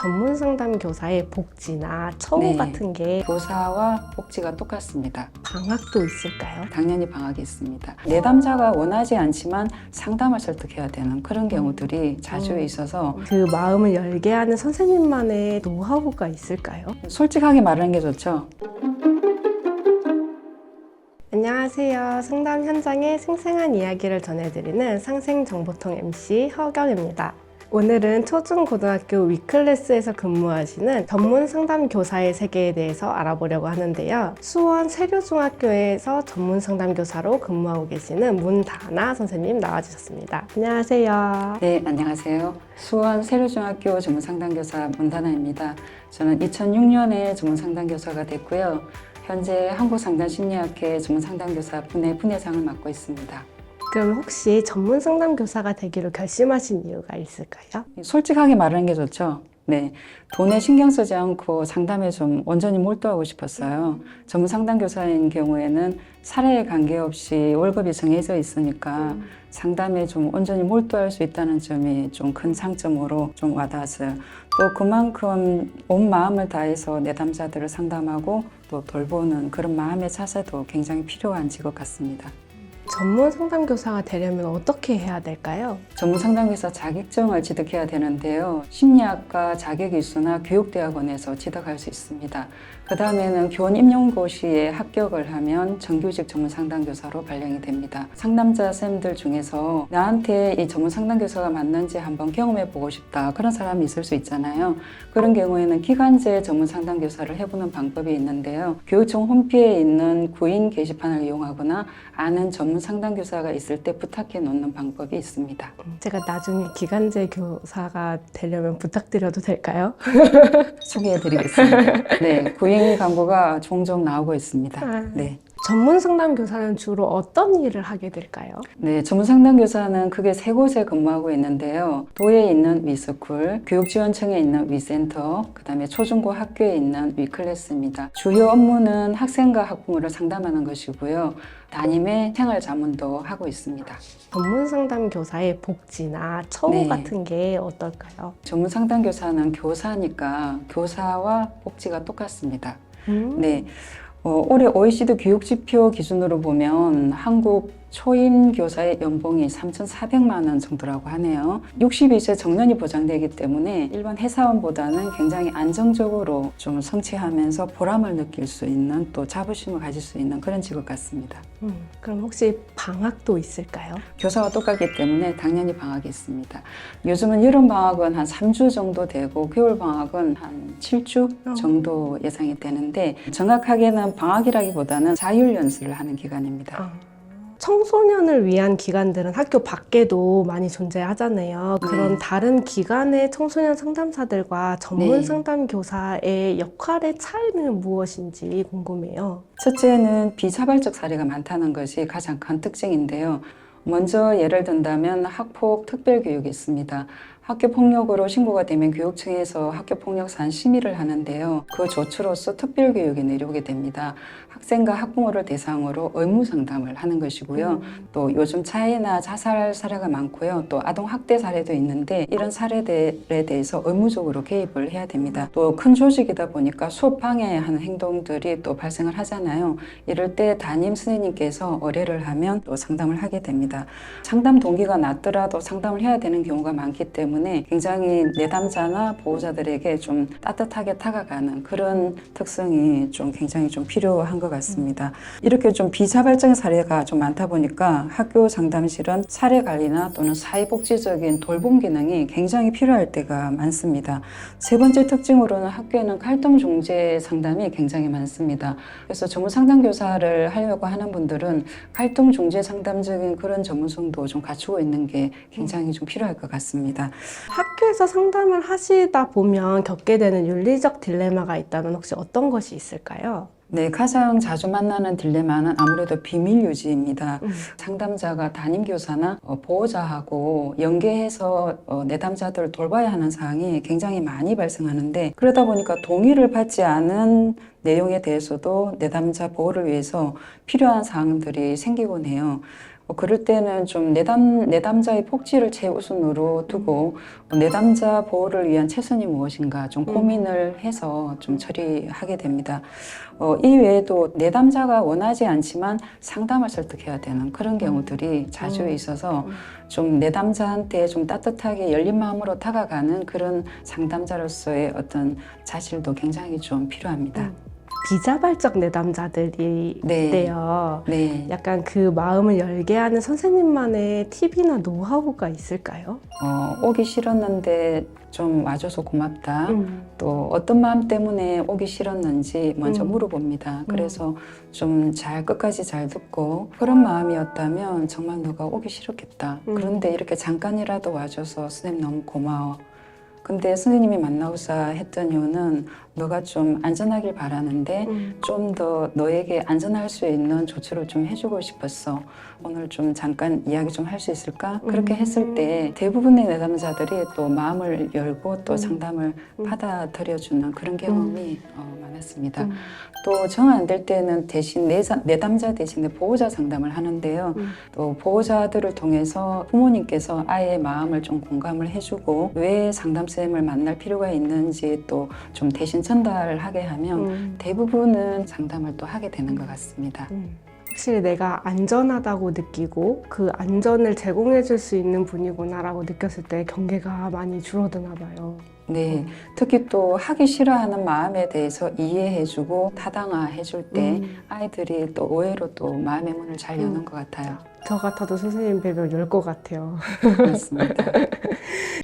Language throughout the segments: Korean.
전문 상담 교사의 복지나 처우 네. 같은 게 교사와 복지가 똑같습니다. 방학도 있을까요? 당연히 방학이 있습니다. 내담자가 원하지 않지만 상담을 설득해야 되는 그런 경우들이 자주 음. 있어서 그 마음을 열게 하는 선생님만의 노하우가 있을까요? 솔직하게 말하는 게 좋죠. 안녕하세요. 상담 현장의 생생한 이야기를 전해드리는 상생정보통 MC 허경입니다. 오늘은 초중고등학교 위클래스에서 근무하시는 전문 상담 교사의 세계에 대해서 알아보려고 하는데요. 수원 세류중학교에서 전문 상담 교사로 근무하고 계시는 문다나 선생님 나와주셨습니다. 안녕하세요. 네, 안녕하세요. 수원 세류중학교 전문 상담 교사 문다나입니다. 저는 2006년에 전문 상담 교사가 됐고요. 현재 한국상담심리학회 전문 상담 교사 분해 분회장을 맡고 있습니다. 그럼 혹시 전문 상담 교사가 되기로 결심하신 이유가 있을까요? 솔직하게 말하는 게 좋죠. 네. 돈에 신경 쓰지 않고 상담에 좀 온전히 몰두하고 싶었어요. 전문 상담 교사인 경우에는 사례에 관계없이 월급이 정해져 있으니까 상담에 좀 온전히 몰두할 수 있다는 점이 좀큰 장점으로 좀 와닿았어요. 또 그만큼 온 마음을 다해서 내담자들을 상담하고 또 돌보는 그런 마음의 자세도 굉장히 필요한 직업 같습니다. 전문 상담 교사가 되려면 어떻게 해야 될까요? 전문 상담교사 자격증을 취득해야 되는데요. 심리학과 자격이수나 교육대학원에서 취득할 수 있습니다. 그 다음에는 교원 임용고시에 합격을 하면 정규직 전문 상담교사로 발령이 됩니다. 상담자 쌤들 중에서 나한테 이 전문 상담교사가 맞는지 한번 경험해 보고 싶다. 그런 사람이 있을 수 있잖아요. 그런 경우에는 기간제 전문 상담교사를 해보는 방법이 있는데요. 교육청 홈피에 있는 구인 게시판을 이용하거나 아는 전문 상담 교사가 있을 때 부탁해 놓는 방법이 있습니다. 제가 나중에 기간제 교사가 되려면 부탁드려도 될까요? 소개해 드리겠습니다. 네, 구인 광고가 종종 나오고 있습니다. 아. 네. 전문 상담 교사는 주로 어떤 일을 하게 될까요? 네, 전문 상담 교사는 크게 세 곳에 근무하고 있는데요. 도에 있는 위스쿨, 교육지원청에 있는 위센터, 그 다음에 초중고 학교에 있는 위클래스입니다. 주요 업무는 학생과 학부모를 상담하는 것이고요. 담임의 생활 자문도 하고 있습니다. 전문 상담 교사의 복지나 처우 네. 같은 게 어떨까요? 전문 상담 교사는 교사니까 교사와 복지가 똑같습니다. 음, 네. 어, 올해 OECD 교육지표 기준으로 보면 한국 초임 교사의 연봉이 3,400만 원 정도라고 하네요. 62세 정년이 보장되기 때문에 일반 회사원보다는 굉장히 안정적으로 좀 성취하면서 보람을 느낄 수 있는 또 자부심을 가질 수 있는 그런 직업 같습니다. 음, 그럼 혹시 방학도 있을까요? 교사와 똑같기 때문에 당연히 방학이 있습니다. 요즘은 여름 방학은 한 3주 정도 되고 겨울 방학은 한 7주 정도 예상이 되는데 정확하게는 방학이라기보다는 자율 연수를 하는 기간입니다. 아, 청소년을 위한 기관들은 학교 밖에도 많이 존재하잖아요. 그런 네. 다른 기관의 청소년 상담사들과 전문 네. 상담 교사의 역할의 차이는 무엇인지 궁금해요. 첫째는 비자발적 사례가 많다는 것이 가장 큰 특징인데요. 먼저 예를 든다면 학폭 특별교육이 있습니다. 학교 폭력으로 신고가 되면 교육청에서 학교 폭력 사안 심의를 하는데요. 그 조치로서 특별 교육이 내려오게 됩니다. 학생과 학부모를 대상으로 의무 상담을 하는 것이고요. 또 요즘 차이나 자살 사례가 많고요. 또 아동 학대 사례도 있는데 이런 사례들에 대해서 의무적으로 개입을 해야 됩니다. 또 큰 조직이다 보니까 수업 방해하는 행동들이 또 발생을 하잖아요. 이럴 때 담임 선생님께서 의뢰를 하면 또 상담을 하게 됩니다. 상담 동기가 낮더라도 상담을 해야 되는 경우가 많기 때문에 굉장히 내담자나 보호자들에게 좀 따뜻하게 다가가는 그런 특성이 좀 굉장히 좀 필요한 것 같습니다. 이렇게 좀 비자발적인 사례가 좀 많다 보니까 학교 상담실은 사례 관리나 또는 사회복지적인 돌봄 기능이 굉장히 필요할 때가 많습니다. 세 번째 특징으로는 학교에는 갈등 중재 상담이 굉장히 많습니다. 그래서 전문 상담 교사를 하려고 하는 분들은 갈등 중재 상담적인 그런 전문성도 좀 갖추고 있는 게 굉장히 좀 필요할 것 같습니다. 학교에서 상담을 하시다 보면 겪게 되는 윤리적 딜레마가 있다면 혹시 어떤 것이 있을까요? 네, 가장 자주 만나는 딜레마는 아무래도 비밀 유지입니다. 음. 상담자가 담임 교사나 어, 보호자하고 연계해서 어, 내담자들을 돌봐야 하는 사항이 굉장히 많이 발생하는데 그러다 보니까 동의를 받지 않은 내용에 대해서도 내담자 보호를 위해서 필요한 사항들이 생기곤 해요. 어, 그럴 때는 좀 내담, 내담자의 복지를 최우선으로 두고 어, 내담자 보호를 위한 최선이 무엇인가 좀 음. 고민을 해서 좀 처리하게 됩니다. 어, 이 외에도 내담자가 원하지 않지만 상담을 설득해야 되는 그런 경우들이 자주 음. 있어서 음. 좀 내담자한테 좀 따뜻하게 열린 마음으로 다가가는 그런 상담자로서의 어떤 자질도 굉장히 좀 필요합니다. 음. 비자발적 내담자들이 네. 네. 약간 그 마음을 열게 하는 선생님만의 팁이나 노하우가 있을까요? 어, 오기 싫었는데 좀 와줘서 고맙다. 음. 또 어떤 마음 때문에 오기 싫었는지 먼저 음. 물어봅니다. 그래서 좀잘 끝까지 잘 듣고 그런 마음이었다면 정말 너가 오기 싫었겠다. 음. 그런데 이렇게 잠깐이라도 와줘서 선생님 너무 고마워. 근데 선생님이 만나고자 했던 이유는 너가 좀 안전하길 바라는데 음. 좀 더 너에게 안전할 수 있는 조치를 좀 해주고 싶었어. 오늘 좀 잠깐 이야기 좀 할 수 있을까? 그렇게 음. 했을 때 대부분의 내담자들이 또 마음을 열고 또 음. 상담을 음. 받아들여주는 그런 경험이 어, 많았습니다. 음. 또정 안 될 때는 대신 내자, 내담자 대신에 보호자 상담을 하는데요. 음. 또 보호자들을 통해서 부모님께서 아이의 마음을 좀 공감을 해주고 왜 상담 쌤을 만날 필요가 있는지 또 좀 대신 전달하게 하면 음. 대부분은 상담을 또 하게 되는 것 같습니다. 음. 확실히 내가 안전하다고 느끼고 그 안전을 제공해 줄 수 있는 분이구나라고 느꼈을 때 경계가 많이 줄어드나 봐요. 네, 특히 또 하기 싫어하는 마음에 대해서 이해해주고 타당화해줄 때 음. 아이들이 또 오해로 또 마음의 문을 잘 여는 음. 것 같아요. 저 같아도 선생님 뵈면 열 것 같아요. 그렇습니다.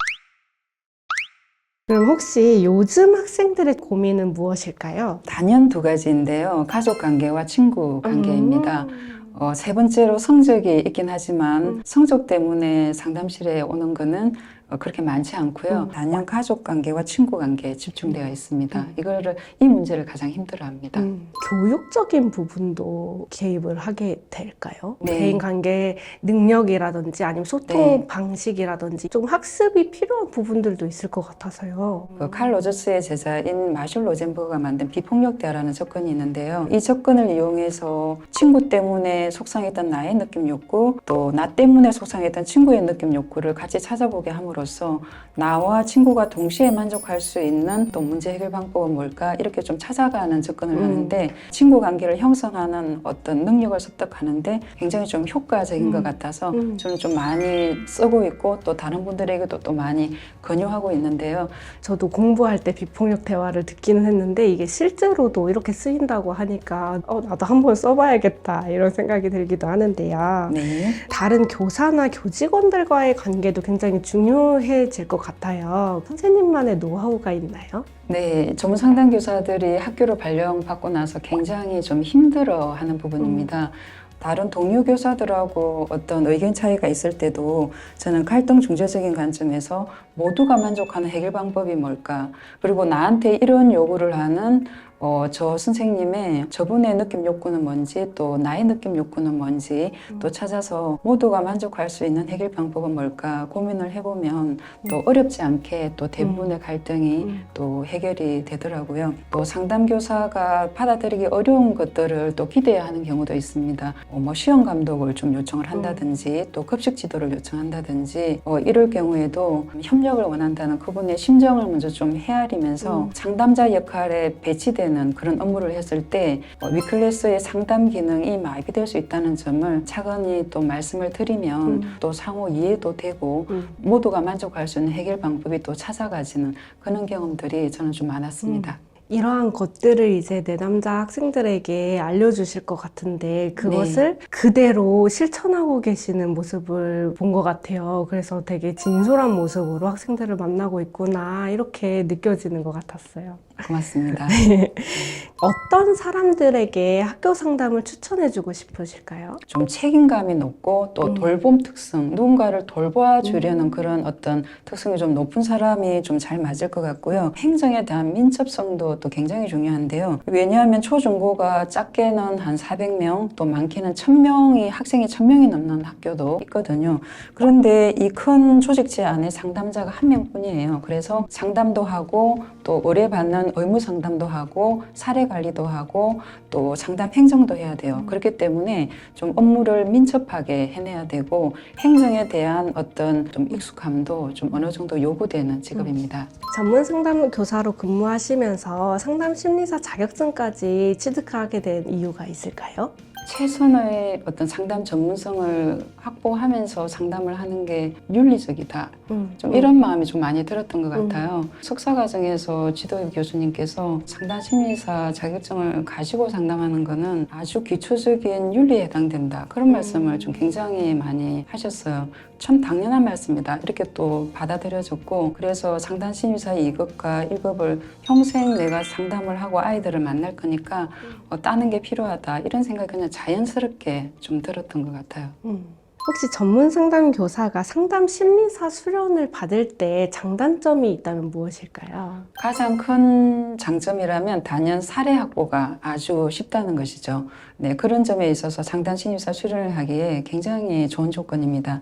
그럼 혹시 요즘 학생들의 고민은 무엇일까요? 단연 두 가지인데요. 가족 관계와 친구 관계입니다. 음. 어, 세 번째로 성적이 있긴 하지만 음. 성적 때문에 상담실에 오는 거는 어, 그렇게 많지 않고요. 음. 단연 가족 관계와 친구 관계에 집중되어 있습니다. 음. 이거를 이 문제를 가장 힘들어합니다. 음, 교육적인 부분도 개입을 하게 될까요? 네. 대인 관계 능력이라든지 아니면 소통 네. 방식이라든지 좀 학습이 필요한 부분들도 있을 것 같아서요. 그 칼 로저스의 제자인 마슐 로젠버그가 만든 비폭력 대화라는 접근이 있는데요. 이 접근을 이용해서 친구 때문에 속상했던 나의 느낌 욕구, 또 나 때문에 속상했던 친구의 느낌 욕구를 같이 찾아보게 함으로 써 나와 친구가 동시에 만족할 수 있는 또 문제 해결 방법은 뭘까 이렇게 좀 찾아가는 접근을 음. 하는데 친구 관계를 형성하는 어떤 능력을 습득하는데 굉장히 좀 효과적인 음. 것 같아서 음. 저는 좀 많이 쓰고 있고 또 다른 분들에게도 또 많이 권유하고 있는데요. 저도 공부할 때 비폭력 대화를 듣기는 했는데 이게 실제로도 이렇게 쓰인다고 하니까 어, 나도 한번 써봐야겠다 이런 생각이 들기도 하는데요. 네. 다른 교사나 교직원들과의 관계도 굉장히 중요 해질 것 같아요. 선생님만의 노하우가 있나요? 네, 전문 상담 교사들이 학교를 발령받고 나서 굉장히 좀 힘들어 하는 부분입니다. 다른 동료 교사들하고 어떤 의견 차이가 있을 때도 저는 갈등 중재적인 관점에서 모두가 만족하는 해결 방법이 뭘까? 그리고 나한테 이런 요구를 하는 어, 저 선생님의 저분의 느낌 욕구는 뭔지 또 나의 느낌 욕구는 뭔지 또 찾아서 모두가 만족할 수 있는 해결 방법은 뭘까 고민을 해보면 또 어렵지 않게 또 대부분의 갈등이 음. 또 해결이 되더라고요. 또 상담 교사가 받아들이기 어려운 것들을 또 기대야 하는 경우도 있습니다. 어, 뭐 시험 감독을 좀 요청을 한다든지 또 급식 지도를 요청한다든지 어, 이럴 경우에도 협력을 원한다는 그분의 심정을 먼저 좀 헤아리면서 음. 상담자 역할에 배치 되는 그런 업무를 했을 때 어, 위클래스의 상담 기능이 마비될 수 있다는 점을 차근히 또 말씀을 드리면 음. 또 상호 이해도 되고 음. 모두가 만족할 수 있는 해결 방법이 또 찾아가지는 그런 경험들이 저는 좀 많았습니다. 이러한 것들을 이제 내담자 학생들에게 알려주실 것 같은데 그것을 그대로 실천하고 계시는 모습을 본 것 같아요. 그래서 되게 진솔한 모습으로 학생들을 만나고 있구나 이렇게 느껴지는 것 같았어요. 고맙습니다. 어떤 사람들에게 학교 상담을 추천해주고 싶으실까요? 좀 책임감이 높고 또 음. 돌봄 특성, 누군가를 돌봐 주려는 음. 그런 어떤 특성이 좀 높은 사람이 좀 잘 맞을 것 같고요. 행정에 대한 민첩성도 것도 굉장히 중요한데요. 왜냐하면 초중고가 작게는 한 400명, 또 많게는 1000명이 학생이 1000명이 넘는 학교도 있거든요. 그런데 이 큰 조직체 안에 상담자가 한 명뿐이에요. 그래서 상담도 하고 또 의뢰받는 의무 상담도 하고 사례 관리도 하고 또 상담 행정도 해야 돼요. 그렇기 때문에 좀 업무를 민첩하게 해내야 되고 행정에 대한 어떤 좀 익숙함도 좀 어느 정도 요구되는 직업입니다. 전문 상담 교사로 근무하시면서 상담 심리사 자격증까지 취득하게 된 이유가 있을까요? 최선의 어떤 상담 전문성을 확보하면서 상담을 하는 게 윤리적이다. 음, 좀 음. 이런 마음이 좀 많이 들었던 것 같아요. 석사 과정에서 지도교 교수님께서 상담 심리사 자격증을 가지고 상담하는 거는 아주 기초적인 윤리에 해당된다. 그런 음. 말씀을 좀 굉장히 많이 하셨어요. 참 당연한 말씀이다. 이렇게 또 받아들여졌고 그래서 상담 심리사 2급과 1급을 평생 내가 상담을 하고 아이들을 만날 거니까 어, 따는 게 필요하다. 이런 생각이 그냥 자연스럽게 좀 들었던 것 같아요. 음. 혹시 전문 상담 교사가 상담 심리사 수련을 받을 때 장단점이 있다면 무엇일까요? 가장 큰 장점이라면 단연 사례 확보가 아주 쉽다는 것이죠. 네, 그런 점에 있어서 상담 신입사 수련을 하기에 굉장히 좋은 조건입니다.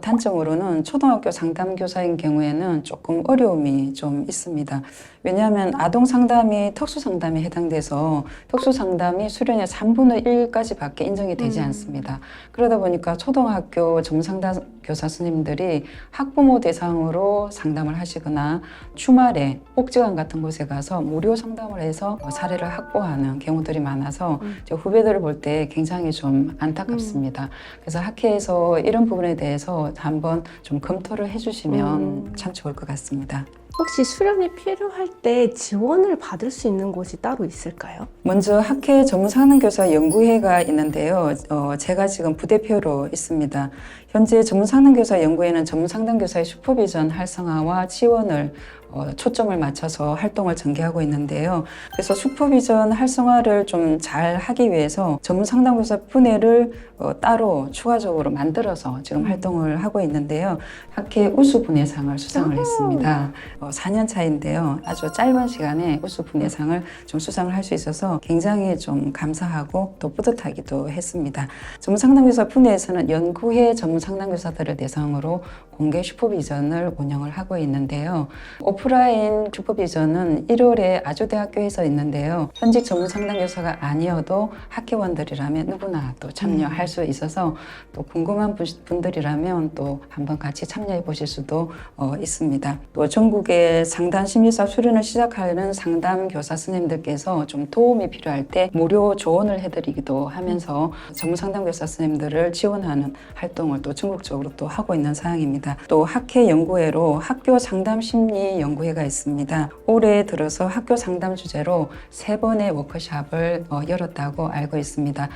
단점으로는 초등학교 상담교사인 경우에는 조금 어려움이 좀 있습니다. 왜냐하면 아동 상담이 특수 상담에 해당돼서 특수 상담이 수련의 3분의 1까지 밖에 인정이 되지 음. 않습니다. 그러다 보니까 초등학교 전문상담 교사 스님들이 학부모 대상으로 상담을 하시거나 주말에 복지관 같은 곳에 가서 무료 상담을 해서 사례를 확보하는 경우들이 많아서 음. 저 후배들을 볼 때 굉장히 좀 안타깝습니다. 그래서 학회에서 이런 부분에 대해서 한번 좀 검토를 해주시면 음. 참 좋을 것 같습니다. 혹시 수련이 필요할 때 지원을 받을 수 있는 곳이 따로 있을까요? 먼저 학회 전문상담교사 연구회가 있는데요. 어, 제가 지금 부대표로 있습니다. 현재 전문상담교사 연구회는 전문상담교사의 슈퍼비전 활성화와 지원을 어, 초점을 맞춰서 활동을 전개하고 있는데요. 그래서 슈퍼비전 활성화를 좀 잘 하기 위해서 전문 상담교사 분야를 어, 따로 추가적으로 만들어서 지금 음. 활동을 하고 있는데요. 학회 우수 분야상을 수상을 오. 했습니다. 어, 4년 차인데요. 아주 짧은 시간에 우수 분야상을 좀 수상을 할 수 있어서 굉장히 좀 감사하고 또 뿌듯하기도 했습니다. 전문 상담교사 분야에서는 연구회 전문 상담교사들을 대상으로 공개 슈퍼비전을 운영을 하고 있는데요. 오프라인 슈퍼비전은 1월에 아주대학교에서 있는데요. 현직 전문 상담교사가 아니어도 학회원들이라면 누구나 또 참여할 수 있어서 또 궁금한 분- 분들이라면 또 한번 같이 참여해 보실 수도 어, 있습니다. 또 전국 의 상담 심리사 수련을 시작하는 상담 교사 스님들께서 좀 도움이 필요할 때 무료 조언을 해드리기도 하면서 전문 상담 교사 스님들을 지원하는 활동을 또 전국적으로 또 하고 있는 사항입니다. 또 학회 연구회로 학교 상담 심리 연구회가 있습니다. 올해 들어서 학교 상담 주제로 세 번의 워크숍을 어, 열었다고 알고 있습니다.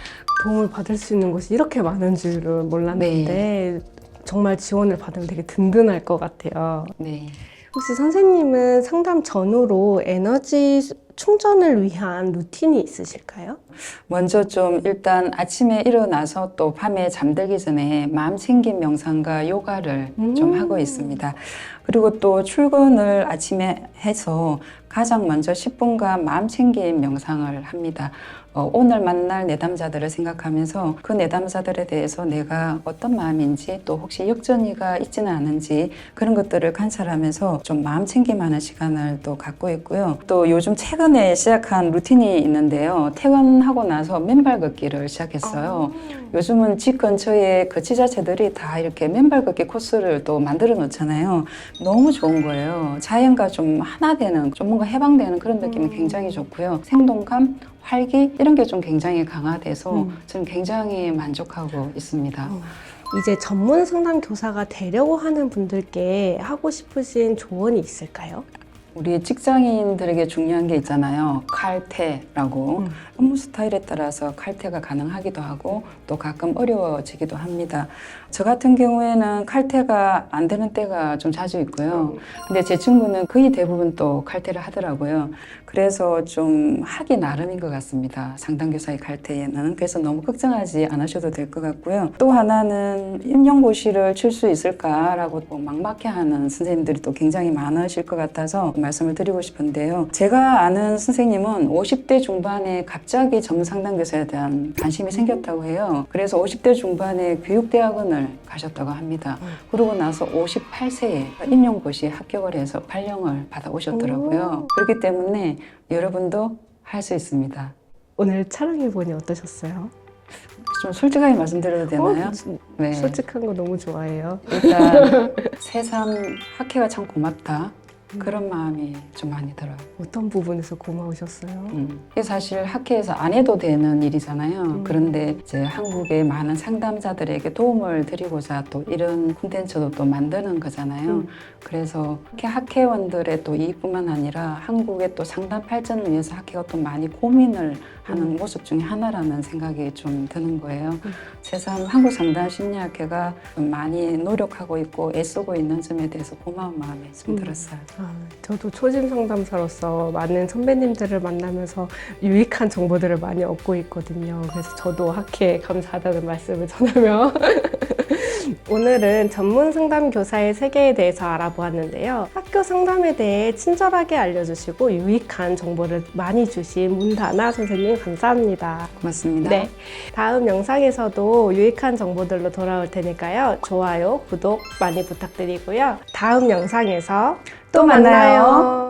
도움을 받을 수 있는 곳이 이렇게 많은 줄은 몰랐는데 네. 정말 지원을 받으면 되게 든든할 것 같아요. 네. 혹시 선생님은 상담 전후로 에너지 충전을 위한 루틴이 있으실까요? 먼저 좀 일단 아침에 일어나서 또 밤에 잠들기 전에 마음 챙김 명상과 요가를 좀 음. 하고 있습니다. 그리고 또 출근을 아침에 해서 가장 먼저 10분간 마음 챙김 명상을 합니다. 어, 오늘 만날 내담자들을 생각하면서 그 내담자들에 대해서 내가 어떤 마음인지 또 혹시 역전이가 있지는 않은지 그런 것들을 관찰하면서 좀 마음 챙김하는 시간을 또 갖고 있고요. 또 요즘 최근에 시작한 루틴이 있는데요. 퇴근하고 나서 맨발 걷기를 시작했어요. 요즘은 집 근처에 그 지자체들이 다 이렇게 맨발 걷기 코스를 또 만들어 놓잖아요. 너무 좋은 거예요. 자연과 좀 하나 되는, 좀 뭔가 해방되는 그런 느낌이 음. 굉장히 좋고요. 생동감, 활기 이런 게 좀 굉장히 강화돼서 음. 저는 굉장히 만족하고 있습니다. 어. 이제 전문 상담 교사가 되려고 하는 분들께 하고 싶으신 조언이 있을까요? 우리 직장인들에게 중요한 게 있잖아요. 칼퇴라고. 음. 업무 스타일에 따라서 칼퇴가 가능하기도 하고 또 가끔 어려워지기도 합니다. 저 같은 경우에는 칼퇴가 안 되는 때가 좀 자주 있고요. 근데 제 친구는 거의 대부분 또 칼퇴를 하더라고요. 그래서 좀 하기 나름인 것 같습니다. 상담교사의 칼퇴에는. 그래서 너무 걱정하지 않으셔도 될 것 같고요. 또 하나는 임용고시를 칠 수 있을까라고 또 막막해하는 선생님들이 또 굉장히 많으실 것 같아서 말씀을 드리고 싶은데요. 제가 아는 선생님은 50대 중반에 갑자기 전문상담 교사에 대한 관심이 생겼다고 해요. 그래서 50대 중반에 교육대학원을 가셨다고 합니다. 그러고 나서 58세에 임용고시 합격을 해서 발령을 받아 오셨더라고요. 그렇기 때문에 여러분도 할 수 있습니다. 오늘 촬영해보니 어떠셨어요? 좀 솔직하게 말씀드려도 되나요? 어, 네. 솔직한 거 너무 좋아해요. 일단 새삼 학회가 참 고맙다. 그런 마음이 좀 많이 들어요. 어떤 부분에서 고마우셨어요? 음. 이게 사실 학회에서 안 해도 되는 일이잖아요. 음. 그런데 이제 한국의 많은 상담자들에게 도움을 드리고자 또 이런 콘텐츠도 또 만드는 거잖아요. 음. 그래서 학회 학회원들의 또 이익뿐만 아니라 한국의 또 상담 발전을 위해서 학회가 또 많이 고민을 하는 음. 모습 중에 하나라는 생각이 좀 드는 거예요. 음. 새삼 한국 상담 심리학회가 좀 많이 노력하고 있고 애쓰고 있는 점에 대해서 고마운 마음이 좀 음. 들었어요. 아, 저도 초심 상담사로서 많은 선배님들을 만나면서 유익한 정보들을 많이 얻고 있거든요. 그래서 저도 학회에 감사하다는 말씀을 전하며 오늘은 전문 상담 교사의 세계에 대해서 알아보았는데요. 학교 상담에 대해 친절하게 알려주시고 유익한 정보를 많이 주신 문다나 선생님 감사합니다. 고맙습니다. 네. 다음 영상에서도 유익한 정보들로 돌아올 테니까요. 좋아요, 구독 많이 부탁드리고요. 다음 영상에서 또 만나요.